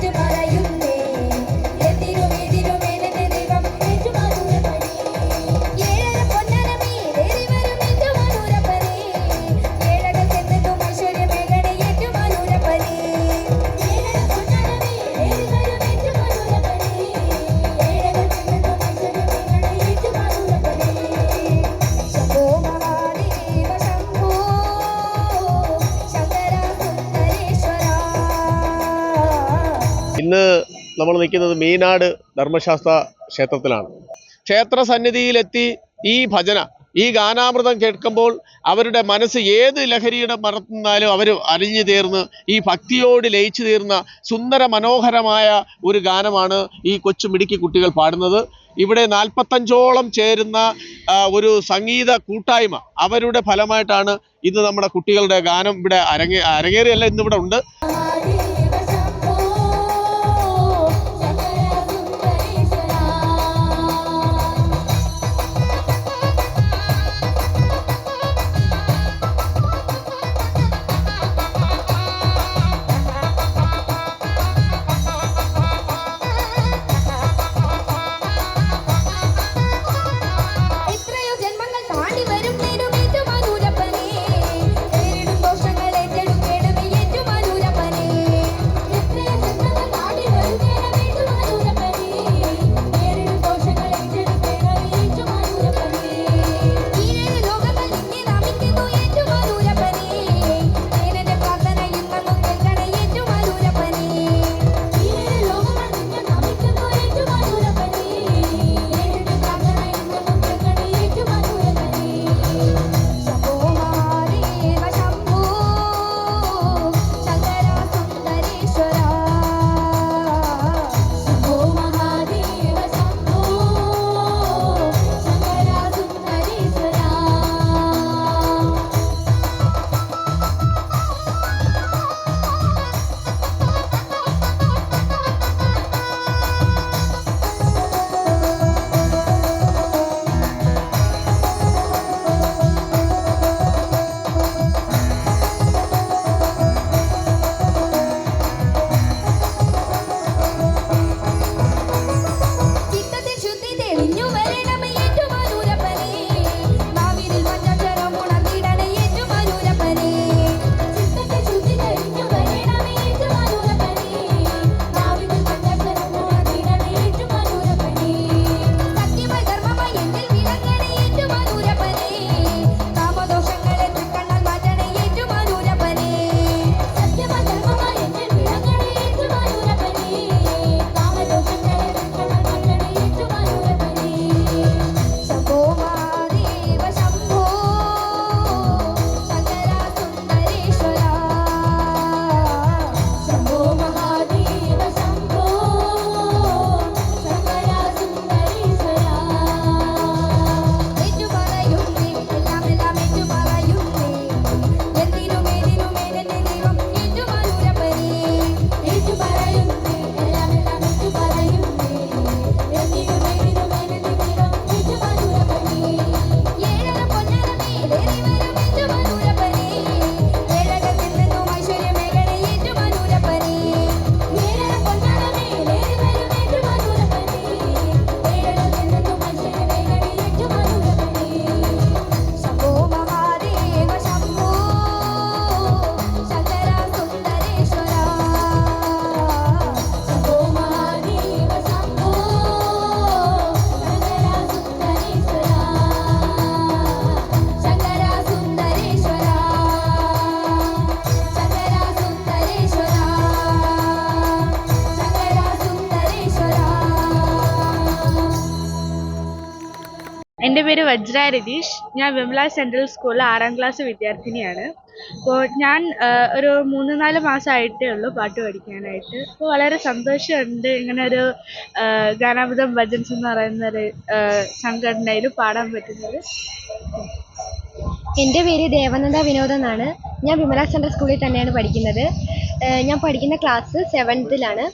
Gente para allá. നമ്മൾ നിൽക്കുന്നത് മീനാട് ധർമ്മശാസ്ത്ര ക്ഷേത്രത്തിലാണ്. ക്ഷേത്ര സന്നിധിയിലെത്തി ഈ ഭജന ഈ ഗാനാമൃതം കേൾക്കുമ്പോൾ അവരുടെ മനസ്സ് ഏത് ലഹരിയുടെ മറന്നാലും അവർ അലിഞ്ഞു തീർന്ന് ഈ ഭക്തിയോട് ലയിച്ചു തീർന്ന സുന്ദര മനോഹരമായ ഒരു ഗാനമാണ് ഈ കൊച്ചു മിടുക്കി കുട്ടികൾ പാടുന്നത്. ഇവിടെ നാൽപ്പത്തഞ്ചോളം ചേരുന്ന ഒരു സംഗീത കൂട്ടായ്മ അവരുടെ ഫലമായിട്ടാണ് ഇന്ന് നമ്മുടെ കുട്ടികളുടെ ഗാനം ഇവിടെ അരങ്ങേ അരങ്ങേറിയല്ല ഇന്നിവിടെ ഉണ്ട്. എന്റെ പേര് വജ്ര രതീഷ്. ഞാൻ വിമല സെൻട്രൽ സ്കൂളിലെ ആറാം ക്ലാസ് വിദ്യാർത്ഥിനിയാണ്. അപ്പോൾ ഞാൻ ഒരു മൂന്ന് നാല് മാസമായിട്ടേ ഉള്ളൂ പാട്ട് പഠിക്കാനായിട്ട്. അപ്പോൾ വളരെ സന്തോഷമുണ്ട് ഇങ്ങനെ ഒരു ഗാനാമൃതം ഭജൻസ് എന്ന് പറയുന്ന ഒരു സംഘടനയിൽ പാടാൻ പറ്റുന്നത്. എന്റെ പേര് ദേവനന്ദ വിനോദ് എന്നാണ്. ഞാൻ വിമല സെൻട്രൽ സ്കൂളിൽ തന്നെയാണ് പഠിക്കുന്നത്. ഞാൻ പഠിക്കുന്ന ക്ലാസ് സെവൻത്തിലാണ്.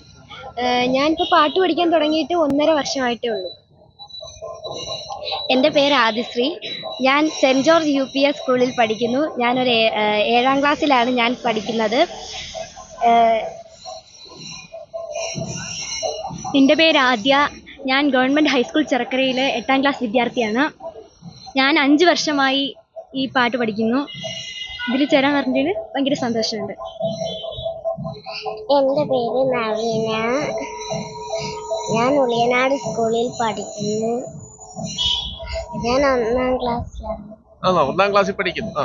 ഞാനിപ്പോൾ പാട്ട് പഠിക്കാൻ തുടങ്ങിയിട്ട് ഒന്നര വർഷമായിട്ടേ ഉള്ളൂ. എന്റെ പേര് ആദിശ്രീ. ഞാൻ Saint George U P S സ്കൂളിൽ പഠിക്കുന്നു. ഞാനൊരു ഏഴാം ക്ലാസ്സിലാണ് ഞാൻ പഠിക്കുന്നത്. എന്റെ പേര് ആദ്യ. ഞാൻ ഗവൺമെന്റ് ഹൈസ്കൂൾ ചിറക്കരയിലെ എട്ടാം ക്ലാസ് വിദ്യാർത്ഥിയാണ്. ഞാൻ അഞ്ച് വർഷമായി ഈ പാട്ട് പഠിക്കുന്നു. ഇതിൽ ചേരാൻ പറഞ്ഞതിൽ ഭയങ്കര സന്തോഷമുണ്ട്. എന്റെ പേര് നവീന. ഞാൻ ഉളിയനാട് സ്കൂളിൽ പഠിക്കുന്നു. ഞാൻ ഒന്നാം ക്ലാസ്സിലാണ് ആണോ? ഒന്നാം ക്ലാസ്സിൽ പഠിക്കുന്നു. ആ.